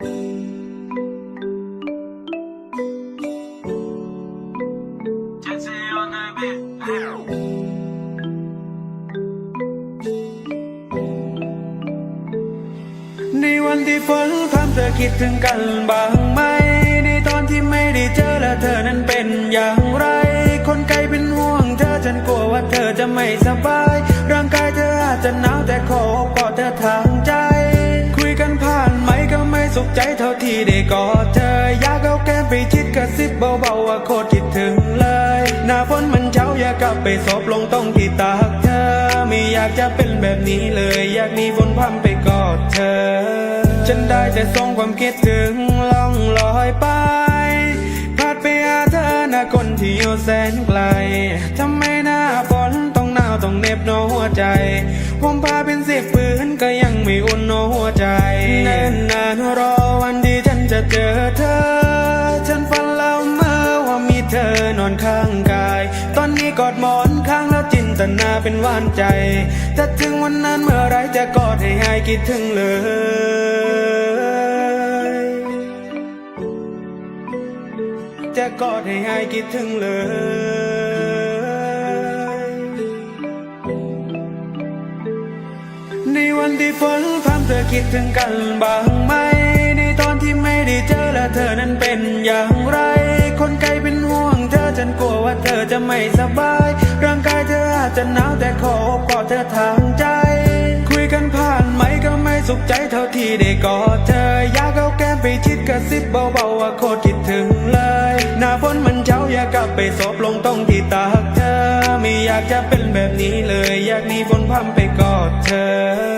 ในวันที่ฝนพรำเธอคิดถึงกันบ้างไหม ในตอนที่ไม่ได้เจอและเธอนั้นเป็นอย่างไร คนไกลเป็นห่วงเธอฉันกลัวว่าเธอจะไม่สบาย ร่างกายเธออาจจะหนาว ท่าที่ได้กอดเธอ อยากเอาแก้มไปชิดกระซิบเบาๆว่าโคตรคิดถึงเลย หน้าฝนมันเช้าอยากกลับไปศพลงตรงที่ตากเธอ ไม่อยากจะเป็นแบบนี้เลย อยากหนีฝนพรำไปกอดเธอ ฉันได้แต่ส่งความคิดถึงล่องลอยไปพัดไปหาเธอหน้าคนที่อยู่แสนไกลทำไมหน้าฝนต้องหนาวต้องเหน็บโนหัวใจผมพาเป็นสิบปืนก็ยังไม่อุ่นโนหัวใจเนิ่นนานรอวันที่ฉัน จะเจอเธอ ฉันฝันแล้วเมื่อว่ามีเธอนอนข้างกาย ตอนนี้กอดหมอนข้างแล้วจินตนาเป็นหวานใจถ้าถึงวันนั้นเมื่อไรจะกอดให้หายคิดถึงเลยจะกอดให้หายคิดถึงเลยในวันที่ฝนพรำเธอคิดถึงกันบ้างไหม ที่ไม่ได้เจอและเธอนั้นเป็นอย่างไร คนไกลเป็นห่วงเธอฉันกลัวว่าเธอจะไม่สบาย ร่างกายเธออาจจะหนาวแต่ขออบกอดเธอทางใจ คุยกันผ่านไหมก็ไม่สุขใจเท่าที่ได้กอดเธอ อยากเอาแก้มไปชิดกระซิบเบาๆว่าโคตรคิดถึงเลย หน้าฝนมันเช้าอยากกลับไปศพลงตรงที่ตากเธอ ไม่อยากจะเป็นแบบนี้เลย อยากหนีฝนพรำไปกอดเธอ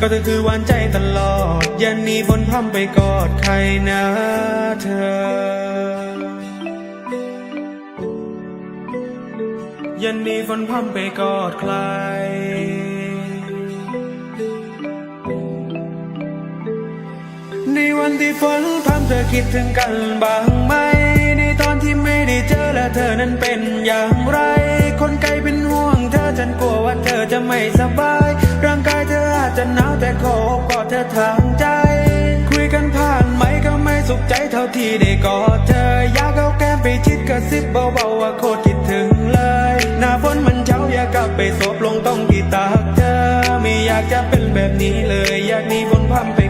ก็เธอคือหวานใจตลอด อย่าหนีฝนพรำไปกอดใครนะเธอ อย่าหนีฝนพรำไปกอดใคร ในวันที่ฝนพรำเธอคิดถึงกันบ้างไหม ในตอนที่ไม่ได้เจอและเธอนั้นเป็นอย่างไร คนไกลเป็นห่วงเธอฉันกลัวว่าเธอจะไม่สบาย จะหนาวแต่ขอกอดเธอทางใจ คุยกันผ่านไหมก็ไม่สุขใจเท่าที่ได้กอดเธอ อยากเอาแก้มไปชิดกระซิบเบาๆว่าโคตรคิดถึงเลย หน้าฝนมันเช้าอยากกลับไปสบลงต้องที่ตากเธอ ไม่อยากจะเป็นแบบนี้เลย อยากหนีฝนพัมไป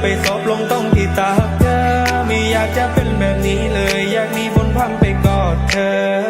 ไปสอบลงต้องที่ตากเธอไม่อยากจะเป็นแบบนี้เลย อยากหนีบนพังไปกอดเธอ